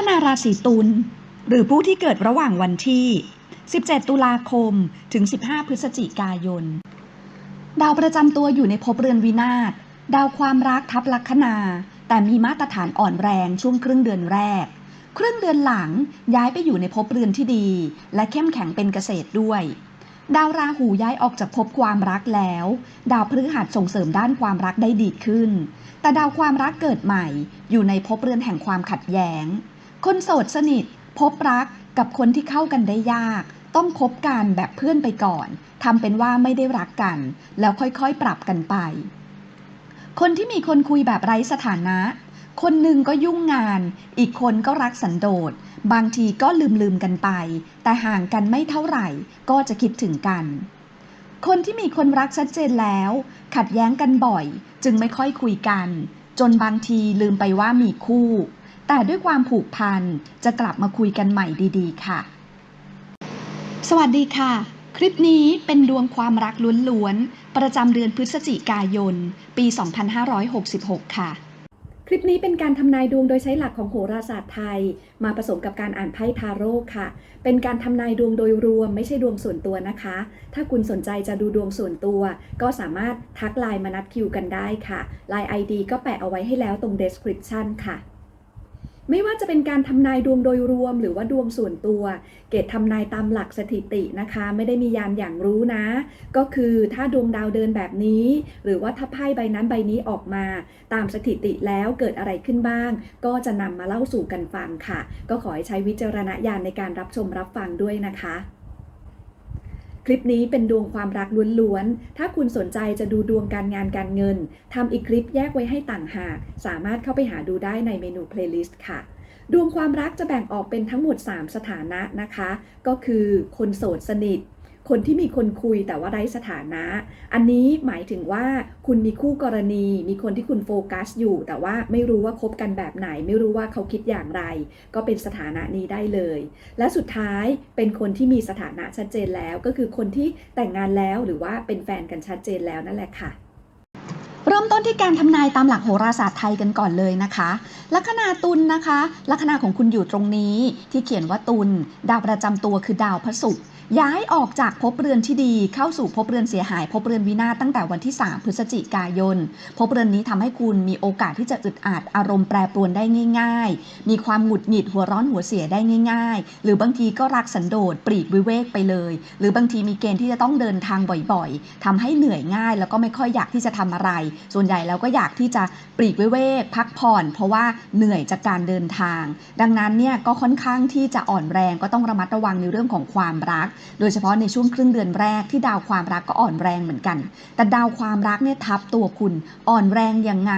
คนาราศีตุลหรือผู้ที่เกิดระหว่างวันที่ 17 ตุลาคม ถึง 15 พฤศจิกายน ดาวประจำตัวอยู่ในภพเรือนวินาศ ดาวความรักทับลัคนา แต่มีมาตรฐานอ่อนแรงช่วงครึ่งเดือนแรก ครึ่งเดือนหลังย้ายไปอยู่ในภพเรือนที่ดี และเข้มแข็งเป็นเกษตรด้วย ดาวราหูย้ายออกจากภพความรักแล้ว ดาวพฤหัสส่งเสริมด้านความรักได้ดีขึ้น แต่ดาวความรักเกิดใหม่ อยู่ในภพเรือนแห่งความขัดแย้ง คนโสดสนิท พบรักกับคนที่เข้ากันได้ยาก ต้องคบกันแบบเพื่อนไปก่อนทำเป็นว่าไม่ได้รักกัน แล้วค่อยๆปรับกันไป คนที่มีคนคุยแบบไร้สถานะ คนหนึ่งก็ยุ่งงาน อีกคนก็รักสันโดษ บางทีก็ลืมๆกันไป แต่ห่างกันไม่เท่าไหร่ ก็จะคิดถึงกันคนที่มีคนรักชัดเจนแล้ว ขัดแย้งกันบ่อย จึงไม่ค่อยคุยกัน จนบางทีลืมไปว่ามีคู่ แต่ด้วยความผูกพันจะกลับมาคุยกันใหม่ดีๆ ค่ะ สวัสดีค่ะ คลิปนี้เป็นดวงความรักล้วนๆ ประจำเดือนพฤศจิกายน ปี 2566 ค่ะ คลิปนี้เป็นการทำนายดวงโดยใช้หลักของโหราศาสตร์ไทย มาผสมกับการอ่านไพ่ทาโร่ค่ะ เป็นการทำนายดวงโดยรวมไม่ใช่ดวงส่วนตัวนะคะ ถ้าคุณสนใจจะดูดวงส่วนตัว ก็สามารถทักไลน์มานัดคิวกันได้ค่ะไลน์ ID ก็แปะเอาไว้ให้แล้วตรง description ค่ะ ไม่ว่าจะเป็นการทำนายดวงโดยรวม หรือว่าดวงส่วนตัว เกตทำนายตามหลักสถิตินะคะ ไม่ได้มียานอย่างรู้นะ ก็คือถ้าดวงดาวเดินแบบนี้ หรือว่าถ้าไพ่ใบนั้นใบนี้ออกมา ตามสถิติแล้วเกิดอะไรขึ้นบ้าง ก็จะนำมาเล่าสู่กันฟังค่ะ ก็ขอให้ใช้วิจารณญาณในการรับชมรับฟังด้วยนะคะ คลิปนี้เป็นดวงความรักล้วนๆ ถ้าคุณสนใจจะดูดวงการงานการเงินทำอีกคลิปแยกไว้ให้ต่างหาก สามารถเข้าไปหาดูได้ในเมนูเพลย์ลิสต์ค่ะดวงความรักจะแบ่งออกเป็นทั้งหมด 3 สถานะนะคะ ก็คือคนโสดสนิท คนที่มีคนคุยแต่ว่าไร้สถานะ อันนี้หมายถึงว่าคุณมีคู่กรณี มีคนที่คุณโฟกัสอยู่ แต่ว่าไม่รู้ว่าคบกันแบบไหน ไม่รู้ว่าเขาคิดอย่างไร ก็เป็นสถานะนี้ได้เลย และสุดท้ายเป็นคนที่มีสถานะชัดเจนแล้ว ก็คือคนที่แต่งงานแล้วหรือว่าเป็นแฟนกันชัดเจนแล้วนั่นแหละค่ะ เริ่มต้นที่การทำนายตามหลักโหราศาสตร์ไทยกันก่อนเลยนะคะ ลัคนาตุลนะคะ ลัคนาของคุณอยู่ตรงนี้ ที่เขียนว่าตุลดาวประจำตัวคือดาวพระศุกร์ย้ายออกจากภพเรือนที่ดีเข้าสู่ภพเรือนเสียหายภพเรือนวินาศตั้งแต่วันที่ 3 พฤศจิกายนภพเรือนนี้ทำให้คุณมีโอกาสที่จะอึดอัดอารมณ์แปรปรวนได้ง่าย ๆ มีความหงุดหงิดหัวร้อนหัวเสียได้ง่าย ๆ หรือบางทีก็รักสันโดษปลีกวิเวกไปเลย หรือบางทีมีเกณฑ์ที่จะต้องเดินทางบ่อยๆทำให้เหนื่อยง่าย แล้วก็ไม่ค่อยอยากที่จะทำอะไรส่วนใหญ่แล้วก็อยากที่จะปลีกวิเวกพักผ่อน เพราะว่าเหนื่อยจากการเดินทาง ดังนั้นเนี่ยก็ค่อนข้างที่จะอ่อนแรงก็ต้องระมัดระวังในเรื่องของความรัก โดยเฉพาะในช่วงครึ่งเดือนแรกที่ดาวความรักก็อ่อนแรงเหมือนกัน แต่ดาวความรักเนี่ยทับตัวคุณอ่อนแรงยังไง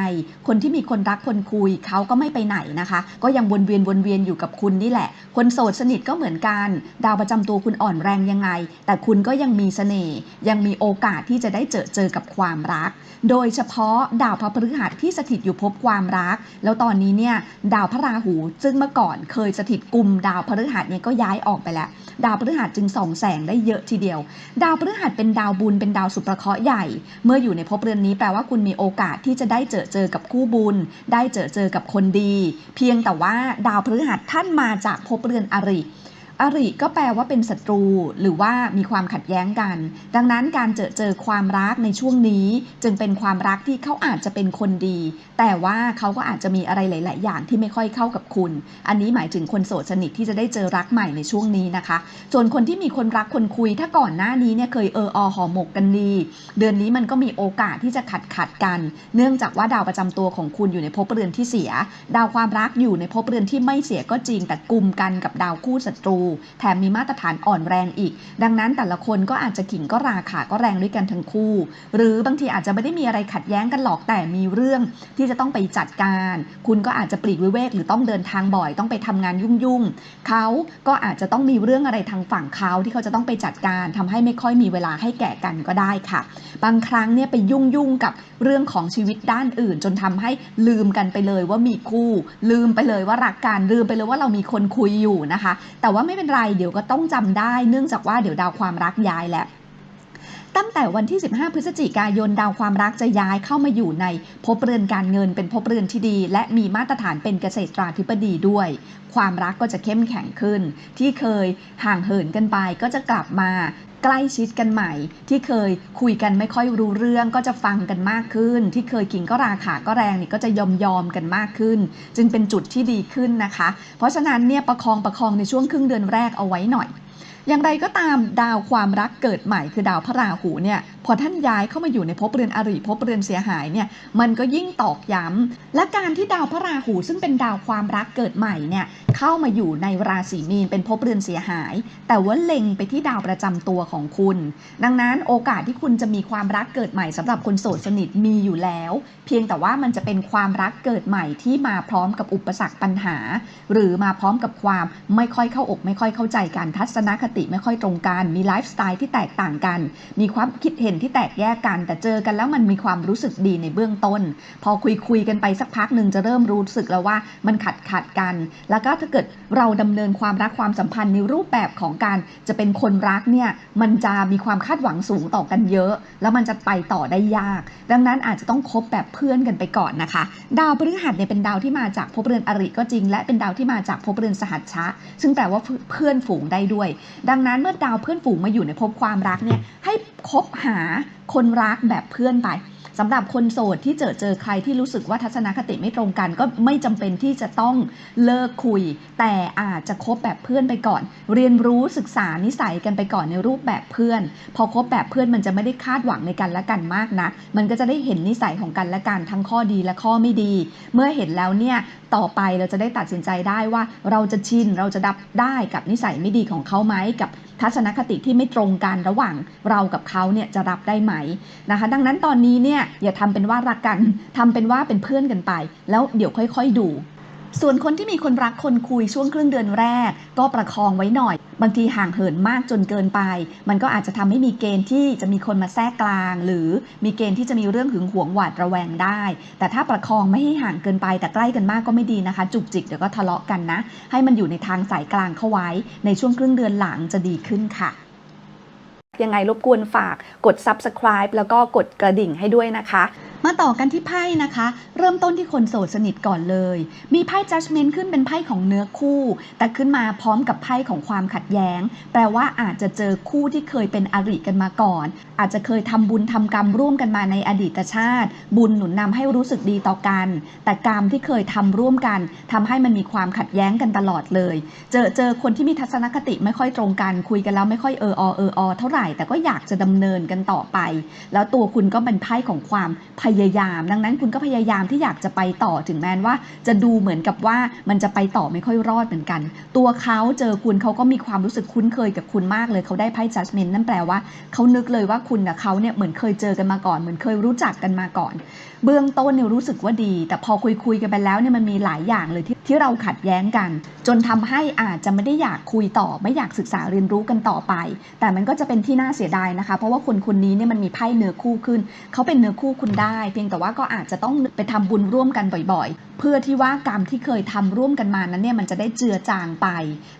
คนที่มีคนรักคนคุยเขาก็ไม่ไปไหนนะคะ ก็ยังวนเวียนวนเวียนอยู่กับคุณนี่แหละ คนโสดสนิทก็เหมือนกัน ดาวประจำตัวคุณอ่อนแรงยังไง แต่คุณก็ยังมีเสน่ห์ยังมีโอกาสที่จะได้เจอเจอกับความรัก โดยเฉพาะดาวพระพฤหัสที่สถิตอยู่ภพความรัก แล้วตอนนี้เนี่ยดาวพระราหูซึ่งเมื่อก่อนเคยสถิตกลุ่มดาวพฤหัสเนี่ยก็ย้ายออกไปแล้ว ดาวพฤหัสจึงส่องแสงได้เยอะทีเดียว ดาวพฤหัสเป็นดาวบุญเป็นดาวสุประเคราะห์ใหญ่ เมื่ออยู่ในภพเรือนนี้แปลว่าคุณมีโอกาสที่จะได้เจอเจอกับคู่บุญ ได้เจอเจอกับคนดี เพียงแต่ว่าดาวพฤหัสท่านมาจากภพเรือนอริ อริก็แปลว่าเป็นศัตรู หรือว่ามีความขัดแย้งกัน ดังนั้นการเจอเจอความรักในช่วงนี้ จึงเป็นความรักที่เขาอาจจะเป็นคนดี แต่ว่าเขาก็อาจจะมีอะไรหลาย ๆ อย่างที่ไม่ค่อยเข้ากับคุณ อันนี้หมายถึงคนโสดสนิทที่จะได้เจอรักใหม่ในช่วงนี้นะคะ ส่วนคนที่มีคนรักคนคุย ถ้าก่อนหน้านี้เนี่ยเคยเอออหอหมกกันดี เดือนนี้มันก็มีโอกาสที่จะขัดขัดกัน เนื่องจากว่าดาวประจำตัวของคุณอยู่ในภพเรือนที่เสีย ดาวความรักอยู่ในภพเรือนที่ไม่เสียก็จริงแต่กลุ่มกันกับดาวคู่ศัตรูแถมมีมาตรฐานอ่อนแรงอีก ดังนั้นแต่ละคนก็อาจจะขิงก็ราขาก็แรงด้วยกันทั้งคู่ หรือบางทีอาจจะไม่ได้มีอะไรขัดแย้งกันหรอกแต่มีเรื่องที่จะต้องไปจัดการ คุณก็อาจจะปลีกวิเวกหรือต้องเดินทางบ่อยต้องไปทำงานยุ่งๆเขาก็อาจจะต้องมีเรื่องอะไรทางฝั่งเขาที่เขาจะต้องไปจัดการทำให้ไม่ค่อยมีเวลาให้แก่กันก็ได้ค่ะ บางครั้งเนี่ยไปยุ่งยุ่งๆกับเรื่องของชีวิตด้านอื่น จนทำให้ลืมกันไปเลยว่ามีคู่ ลืมไปเลยว่ารักกันลืมไปเลยว่าเรามีคนคุยอยู่นะคะ แต่ว่าไม่เป็นไร เดี๋ยวก็ต้องจำได้เนื่องจากว่าเดี๋ยวดาวความรักย้ายแล้วตั้งแต่วันที่ 15 พฤศจิกายนดาวความรักจะย้ายเข้ามาอยู่ในภพเรือนการเงินเป็นภพเรือนที่ดี และมีมาตรฐานเป็นเกษตราธิบดีด้วย ความรักก็จะเข้มแข็งขึ้น ที่เคยห่างเหินกันไปก็จะกลับมา ใกล้ชิดกันใหม่ ที่เคยคุยกันไม่ค่อยรู้เรื่องก็จะฟังกันมากขึ้น ที่เคยกินก็ราคาก็แรงนี่ก็จะยอมยอมกันมากขึ้น จึงเป็นจุดที่ดีขึ้นนะคะ เพราะฉะนั้นเนี่ยประคองประคองในช่วงครึ่งเดือนแรกเอาไว้หน่อยอย่างไรก็ตามดาวความรักเกิดใหม่คือดาวพระราหูเนี่ยพอท่านย้ายเข้ามาอยู่ในภพเรือนอริภพเรือนเสียหายเนี่ยมันก็ยิ่งตอกย้ำและการที่ดาวพระราหูซึ่งเป็นดาวความรักเกิดใหม่เนี่ยเข้ามาอยู่ในราศีมีนเป็นภพเรือนเสียหาย แต่ว่าเล็งไปที่ดาวประจำตัวของคุณ ดังนั้นโอกาสที่คุณจะมีความรักเกิดใหม่สำหรับคนโสดสนิทมีอยู่แล้ว เพียงแต่ว่ามันจะเป็นความรักเกิดใหม่ที่มาพร้อมกับอุปสรรคปัญหา หรือมาพร้อมกับความไม่ค่อยเข้าอกไม่ค่อยเข้าใจกันทัศนคติไม่ค่อยตรงกัน มีไลฟ์สไตล์ที่แตกต่างกัน มีความคิดเห็นที่แตกแยกกัน แต่เจอกันแล้วมันมีความรู้สึกดีในเบื้องต้น พอคุยคุยกันไปสักพักหนึ่งจะเริ่มรู้สึกแล้วว่ามันขัดขัดกัน แล้วก็ถ้าเกิดเราดำเนินความรักความสัมพันธ์ในรูปแบบของการจะเป็นคนรักเนี่ยมันจะมีความคาดหวังสูงต่อกันเยอะ แล้วมันจะไปต่อได้ยาก ดังนั้นอาจจะต้องคบแบบเพื่อนกันไปก่อนนะคะ ดาวพฤหัสเนี่ยเป็นดาวที่มาจากภพเรือนอริก็จริง และเป็นดาวที่มาจากภพเรือนสหัชชะ ซึ่งแปลว่าเพื่อนฝูงได้ด้วยดังนั้นเมื่อดาวเพื่อนฝูงมาอยู่ในภพความรักเนี่ยให้คบหา คนรักแบบเพื่อนไปสำหรับคนโสดที่เจอเจอใครที่รู้สึกว่าทัศนคติไม่ตรงกัน ก็ไม่จำเป็นที่จะต้องเลิกคุย แต่อาจจะคบแบบเพื่อนไปก่อน เรียนรู้ศึกษานิสัยกันไปก่อนในรูปแบบเพื่อน พอคบแบบเพื่อนมันจะไม่ได้คาดหวังในกันและกันมากนะมันก็จะได้เห็นนิสัยของกันและกันทั้งข้อดีและข้อไม่ดี เมื่อเห็นแล้วเนี่ยต่อไปเราจะได้ตัดสินใจได้ว่าเราจะชินเราจะดับได้กับนิสัยไม่ดีของเขาไหมกับ ทัศนคติที่ไม่ตรงกันระหว่างเรากับเขาเนี่ยจะรับได้ไหมนะคะ ดังนั้นตอนนี้เนี่ยอย่าทำเป็นว่ารักกันทำเป็นว่าเป็นเพื่อนกันไป แล้วเดี๋ยวค่อย ๆ ดู ส่วนคนที่มีคนรักคนคุยช่วงครึ่งเดือนแรก ก็ประคองไว้หน่อย บางทีห่างเหินมากจนเกินไป มันก็อาจจะทำให้มีเกณฑ์ที่จะมีคนมาแทรกกลาง หรือมีเกณฑ์ที่จะมีเรื่องหึงหวงหวาดระแวงได้ แต่ถ้าประคองไม่ให้ห่างเกินไป แต่ใกล้กันมากก็ไม่ดีนะคะ จุกจิกเดี๋ยวก็ทะเลาะกันนะ ให้มันอยู่ในทางสายกลางเข้าไว้ ในช่วงครึ่งเดือนหลังจะดีขึ้นค่ะ ยังไงรบกวนฝากกด subscribe แล้วก็กดกระดิ่งให้ด้วยนะคะ มาต่อกันที่ไพ่นะคะ เริ่มต้นที่คนโสดสนิทก่อนเลย มีไพ่ judgment ขึ้นเป็นไพ่ของเนื้อคู่ แต่ขึ้นมาพร้อมกับไพ่ของความขัดแย้ง แปลว่าอาจจะเจอคู่ที่เคยเป็นอริกันมาก่อน อาจจะเคยทำบุญทำกรรมร่วมกันมาในอดีตชาติ บุญหนุนนำให้รู้สึกดีต่อกัน แต่กรรมที่เคยทำร่วมกันทำให้มันมีความขัดแย้งกันตลอดเลย เจอเจอคนที่มีทัศนคติไม่ค่อยตรงกัน คุยกันแล้วไม่ค่อยเอออเอออเท่าไหร่แต่ก็อยากจะดำเนินกันต่อไป แล้วตัวคุณก็เป็นไพ่ของความพยายาม ดังนั้นคุณก็พยายามที่อยากจะไปต่อถึงแม้ว่า จะดูเหมือนกับว่ามันจะไปต่อไม่ค่อยรอดเหมือนกัน ตัวเขาเจอคุณเขาก็มีความรู้สึกคุ้นเคยกับคุณมากเลยเขาได้ไพ่ judgment นั่นแปลว่าเขานึกเลยว่าคุณกับเขาเนี่ยเหมือนเคยเจอกันมาก่อน เหมือนเคยรู้จักกันมาก่อน เบื้องต้นเนี่ยรู้สึกว่าดี แต่พอคุยคุยกันไปแล้วเนี่ยมันมีหลายอย่างเลยที่ที่เราขัดแย้งกัน จนทำให้อาจจะไม่ได้อยากคุยต่อ ไม่อยากศึกษาเรียนรู้กันต่อไป แต่มันก็จะเป็นที่น่าเสียดายนะคะ เพราะว่าคนคนนี้เนี่ยมันมีไพ่เนื้อคู่ขึ้น เขาเป็นเนื้อคู่คุณได้ เพียงแต่ว่าก็อาจจะต้องไปทำบุญร่วมกันบ่อยๆ เพื่อที่ว่ากรรมที่เคยทำร่วมกันมานั้นเนี่ยมันจะได้เจือจางไป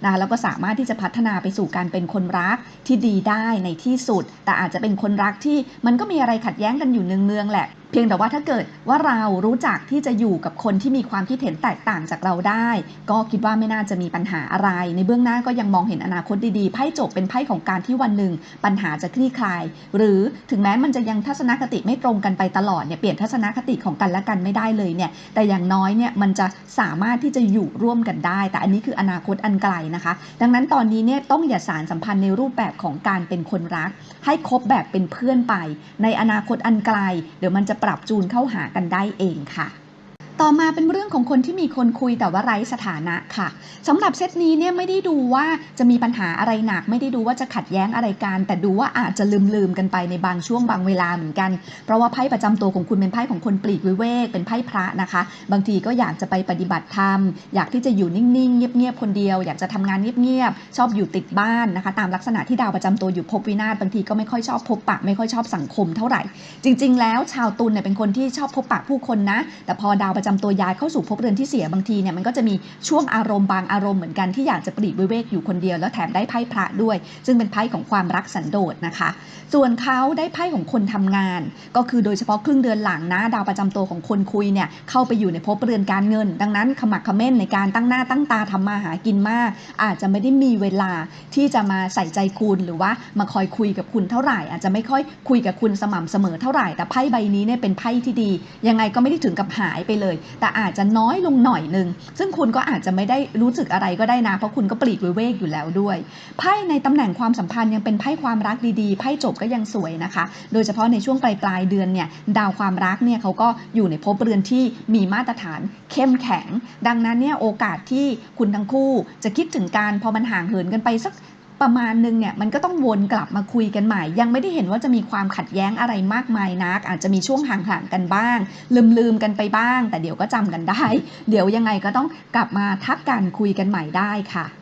นะคะแล้วก็สามารถที่จะพัฒนาไปสู่การเป็นคนรักที่ดีได้ในที่สุด แต่อาจจะเป็นคนรักที่มันก็มีอะไรขัดแย้งกันอยู่เนืองๆแหละ เพียงแต่ว่าถ้าเกิดว่าเรารู้จักที่จะอยู่กับคนที่มีความคิดเห็นแตกต่างจากเราได้ ก็คิดว่าไม่น่าจะมีปัญหาอะไร ในเบื้องหน้าก็ยังมองเห็นอนาคตดีๆไพ่จบเป็นไพ่ของการที่วันหนึ่งปัญหาจะคลี่คลาย หรือถึงแม้มันจะยังทัศนคติไม่ตรงกันไปตลอดเนี่ยเปลี่ยนทัศนคติของกันและกันไม่ได้เลยเนี่ยแต่อย่างน้อยเนี่ยมันจะสามารถที่จะอยู่ร่วมกันได้ แต่อันนี้คืออนาคตอันไกลนะคะ ดังนั้นตอนนี้เนี่ยต้องอย่าสารสัมพันธ์ในรูปแบบของการเป็นคนรัก ให้คบแบบเป็นเพื่อนไป ในอนาคตอันไกลเดี๋ยวมันจะปรับจูนเข้าหากันได้เองค่ะ ต่อมาเป็นเรื่องของคนที่มีคนคุยแต่ว่าไร้สถานะค่ะสำหรับเซตนี้เนี่ยไม่ได้ดูว่าจะมีปัญหาอะไรหนัก ไม่ได้ดูว่าจะขัดแย้งอะไรกัน แต่ดูว่าอาจจะลืมลืมๆกันไปในบางช่วงบางเวลาเหมือนกัน เพราะว่าไพ่ประจำตัวของคุณเป็นไพ่ของคนปลีกวิเวกเป็นไพ่พระนะคะ บางทีก็อยากจะไปปฏิบัติธรรม อยากที่จะอยู่นิ่งๆ เงียบๆคนเดียว อยากจะทำงานเงียบๆชอบอยู่ติดบ้านนะคะ ตามลักษณะที่ดาวประจำตัวอยู่ภพวินาศบางทีก็ไม่ค่อยชอบพบปะ ไม่ค่อยชอบสังคมเท่าไหร่ จริง ๆ แล้วชาวตุลเนี่ยเป็นคนที่ชอบพบปะผู้คนนะ แต่พอดาวประจำตัวย้ายเข้าสู่ภพเรือนที่เสียบางทีเนี่ยมันก็จะมีช่วงอารมณ์บางอารมณ์เหมือนกันที่อยากจะปลีกวิเวกอยู่คนเดียวแล้วแถมได้ไพ่พระด้วย ซึ่งเป็นไพ่ของความรักสันโดษนะคะ ส่วนเขาได้ไพ่ของคนทำงาน ก็คือโดยเฉพาะครึ่งเดือนหลังนะดาวประจำตัวของคนคุยเนี่ยเข้าไปอยู่ในภพเรือนการเงิน ดังนั้นขมักขม้นในการตั้งหน้าตั้งตาทำมาหากินมาก อาจจะไม่ได้มีเวลาที่จะมาใส่ใจคุณหรือว่ามาคอยคุยกับคุณเท่าไหร่ อาจจะไม่ค่อยคุยกับคุณสม่ำเสมอเท่าไหร่แต่ไพ่ใบนี้เนี่ยเป็นไพ่ที่ดี ยังไงก็ไม่ได้ถึงกับหายไปเลยแต่อาจจะน้อยลงหน่อยนึง ซึ่งคุณก็อาจจะไม่ได้รู้สึกอะไรก็ได้นะ เพราะคุณก็ปลีกวิเวกอยู่แล้วด้วย ไพ่ในตำแหน่งความสัมพันธ์ยังเป็นไพ่ความรักดีๆ ไพ่จบก็ยังสวยนะคะ โดยเฉพาะในช่วงปลายปลายๆเดือนเนี่ย ดาวความรักเนี่ยเขาก็อยู่ในภพเรือนที่มีมาตรฐานเข้มแข็ง ดังนั้นเนี่ยโอกาสที่คุณทั้งคู่จะคิดถึงการพอมันห่างเหินกันไปสัก ประมาณนึงเนี่ยมันก็ต้องวนกลับมาคุยกันใหม่ ยังไม่ได้เห็นว่าจะมีความขัดแย้งอะไรมากมายนัก อาจจะมีช่วงห่างๆกันบ้าง ลืมๆกันไปบ้าง แต่เดี๋ยวก็จำกันได้ เดี๋ยวยังไงก็ต้องกลับมาทักกันคุยกันใหม่ได้ค่ะ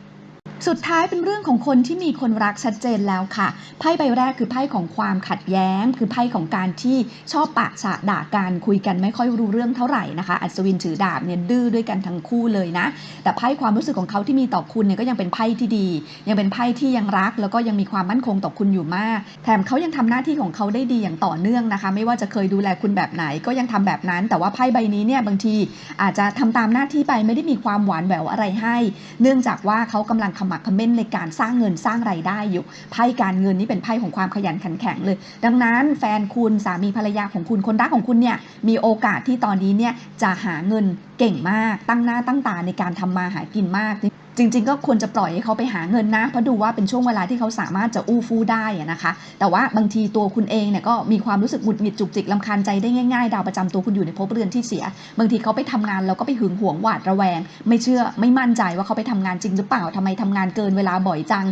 สุดท้ายเป็นเรื่องของคนที่มีคนรักชัดเจนแล้วค่ะ ไพ่ใบแรกคือไพ่ของความขัดแย้ง คือไพ่ของการที่ชอบปะฉะด่ากันคุยกันไม่ค่อยรู้เรื่องเท่าไหร่นะคะ อัศวินถือดาบเนี่ยดื้อด้วยกันทั้งคู่เลยนะ แต่ไพ่ความรู้สึกของเขาที่มีต่อคุณเนี่ยก็ยังเป็นไพ่ที่ดี ยังเป็นไพ่ที่ยังรัก แล้วก็ยังมีความมั่นคงต่อคุณอยู่มาก แถมเขายังทำหน้าที่ของเขาได้ดีอย่างต่อเนื่องนะคะ ไม่ว่าจะเคยดูแลคุณแบบไหนก็ยังทำแบบนั้น แต่ว่าไพ่ใบนี้เนี่ยบางทีอาจจะทำตามหน้าที่ไปไม่ได้มีความหวานแหววอะไรให้ เนื่องจากว่าเขากำลังขมักเขม้นในการสร้างเงินสร้างไรายได้อยู่ ไพ่การเงินนี่เป็นไพ่ของความขยันขันแข็งเลย ดังนั้นแฟนคุณสามีภรรยาของคุณคนรักของคุณเนี่ยมีโอกาสที่ตอนนี้เนี่ยจะหาเงินเก่งมากตั้งหน้าตั้งตาในการทำมาหากินมาก จริงๆ ก็ควรจะปล่อยให้เขาไปหาเงินนะ เพราะดูว่าเป็นช่วงเวลาที่เขาสามารถจะอู้ฟู่ได้นะคะ แต่ว่าบางทีตัวคุณเองเนี่ยก็มีความรู้สึกหงุดหงิดจุกจิกลำคาญใจได้ง่ายๆ ดาวประจำตัวคุณอยู่ในภพเรือนที่เสีย บางทีเขาไปทำงานแล้วก็ไปหึงหวงหวาดระแวง ไม่เชื่อไม่มั่นใจว่าเขาไปทำงานจริงหรือเปล่าทำไมทำงานเกินเวลาบ่อยจัง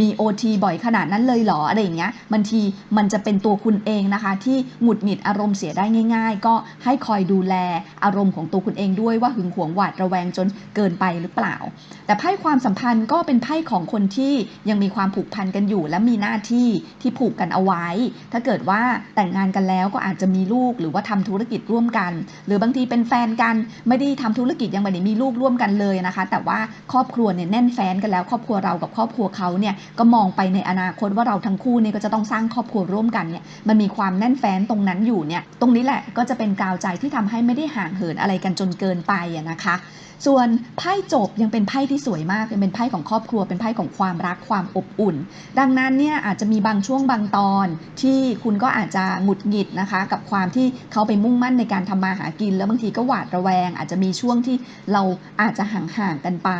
มี OT บ่อยขนาดนั้นเลยเหรออะไรอย่างเงี้ย บางทีมันจะเป็นตัวคุณเองนะคะ ที่หงุดหงิดอารมณ์เสียได้ง่าย ๆ ก็ให้คอยดูแลอารมณ์ของตัวคุณเองด้วยว่าหึงหวงหวาดระแวงจนเกินไปหรือเปล่า แต่ไพ่ความสัมพันธ์ก็เป็นไพ่ของคนที่ยังมีความผูกพันกันอยู่ และมีหน้าที่ที่ผูกกันเอาไว้ ถ้าเกิดว่าแต่งงานกันแล้วก็อาจจะมีลูกหรือว่าทำธุรกิจร่วมกัน หรือบางทีเป็นแฟนกันไม่ได้ทำธุรกิจยังไม่ได้มีลูกร่วมกันเลยนะคะ แต่ว่าครอบครัวเนี่ยแน่นแฟนกันแล้วครอบครัวเรากับครอบครัวเขาเนี่ยก็มองไปในอนาคตว่าเราทั้งคู่เนี่ยก็จะต้องสร้างครอบครัวร่วมกันเนี่ยมันมีความแน่นแฟนตรงนั้นอยู่เนี่ยตรงนี้แหละก็จะเป็นกาวใจที่ทำให้ไม่ได้ห่างเหินอะไรกันจนเกินไปนะคะ ส่วนไพ่จบยังเป็นไพ่ที่สวยมากยังเป็นไพ่ของครอบครัว เป็นไพ่ของความรักความอบอุ่น ดังนั้นเนี่ยอาจจะมีบางช่วงบางตอนที่คุณก็อาจจะหงุดหงิดนะคะ กับความที่เขาไปมุ่งมั่นในการทำมาหากิน แล้วบางทีก็หวาดระแวง อาจจะมีช่วงที่เราอาจจะห่างๆกันไป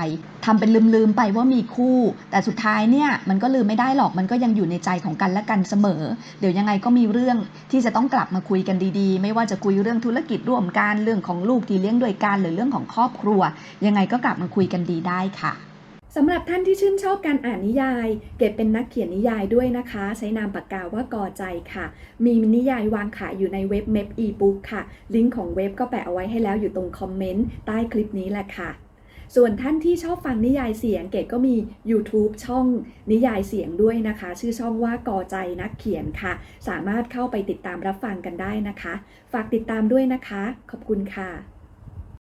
ทำเป็นลืมๆไปว่ามีคู่ แต่สุดท้ายเนี่ยมันก็ลืมไม่ได้หรอกมันก็ยังอยู่ในใจของกันและกันเสมอ เดี๋ยวยังไงก็มีเรื่องที่จะต้องกลับมาคุยกันดีๆ ไม่ว่าจะคุยเรื่องธุรกิจร่วมกันเรื่องของลูกที่เลี้ยงโดยกันหรือเรื่องของครอบครัวยังไงก็กลับมาคุยกันดีได้ค่ะสำหรับท่านที่ชื่นชอบการอ่านนิยาย เก็บเป็นนักเขียนนิยายด้วยนะคะ ใช้นามปากกาว่ากอใจค่ะ มีนิยายวางขายอยู่ในเว็บ m e p e-book ค่ะ ลิงก์ของเว็บก็แปะเอาไว้ให้แล้วอยู่ตรงคอมเมนต์ใต้คลิปนี้แหละค่ะ ส่วนท่านที่ชอบฟังนิยายเสียง เกดก็มี YouTube ช่องนิยายเสียงด้วยนะคะ ชื่อช่องว่ากอใจนักเขียนค่ะ สามารถเข้าไปติดตามรับฟังกันได้นะคะ ฝากติดตามด้วยนะคะ ขอบคุณค่ะ